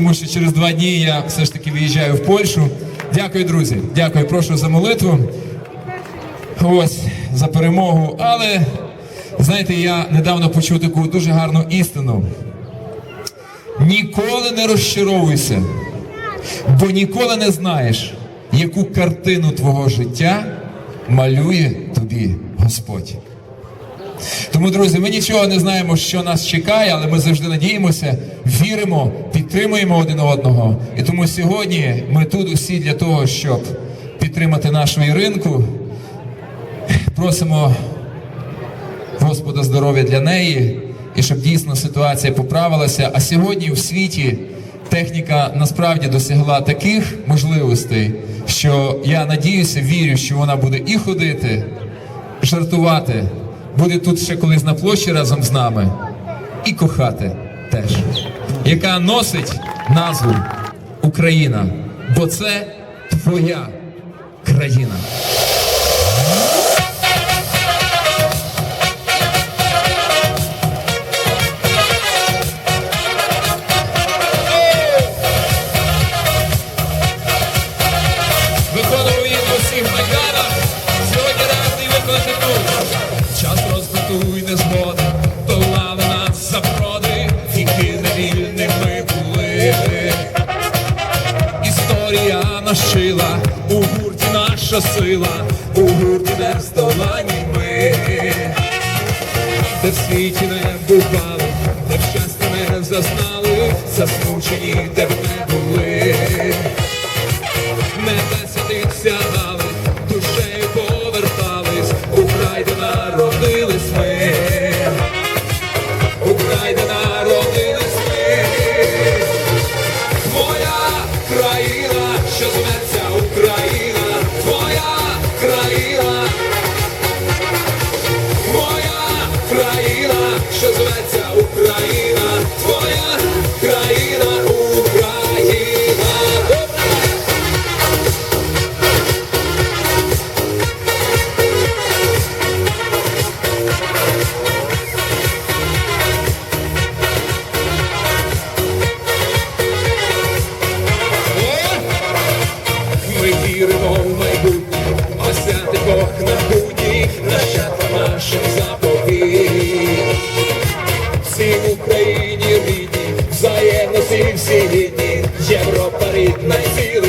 тому що через два дні я все ж таки виїжджаю в Польщу. Дякую, друзі. Дякую, прошу за молитву. Ось за перемогу. Але знаєте, я недавно почув таку дуже гарну істину. Ніколи не розчаровуйся, бо ніколи не знаєш, яку картину твого життя малює тобі Господь. Тому, друзі, ми нічого не знаємо, що нас чекає, але ми завжди надіємося, віримо, підтримуємо один одного. І тому сьогодні ми тут усі для того, щоб підтримати нашу Іринку. Просимо Господа здоров'я для неї і щоб дійсно ситуація поправилася. А сьогодні в світі техніка насправді досягла таких можливостей, що я надіюся, вірю, що вона буде і ходити, жартувати, буде тут ще колись на площі разом з нами, і кохати теж, яка носить назву Україна, бо це твоя країна. Нашила, у гурті наша сила, у гурті не здолані ми. Де в світі не бували, де в щастя не зазнали, засмучені, де б не були всі рідні, Європа рідна, і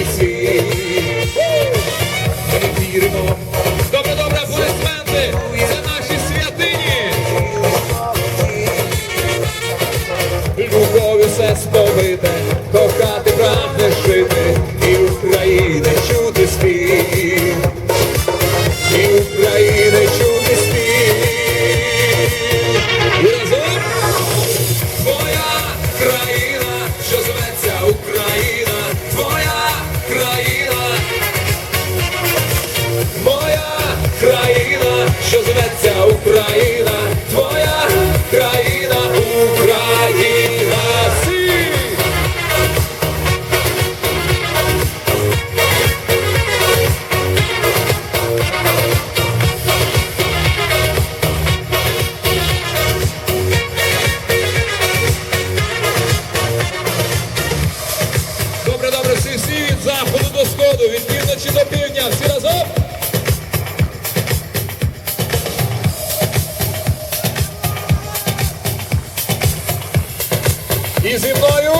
І зі мною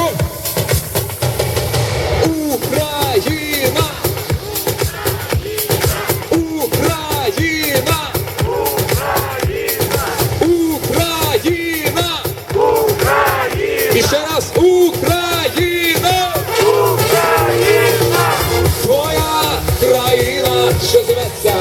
Україна! Україна! Україна! Україна! І ще раз Україна! Твоя країна, що зветься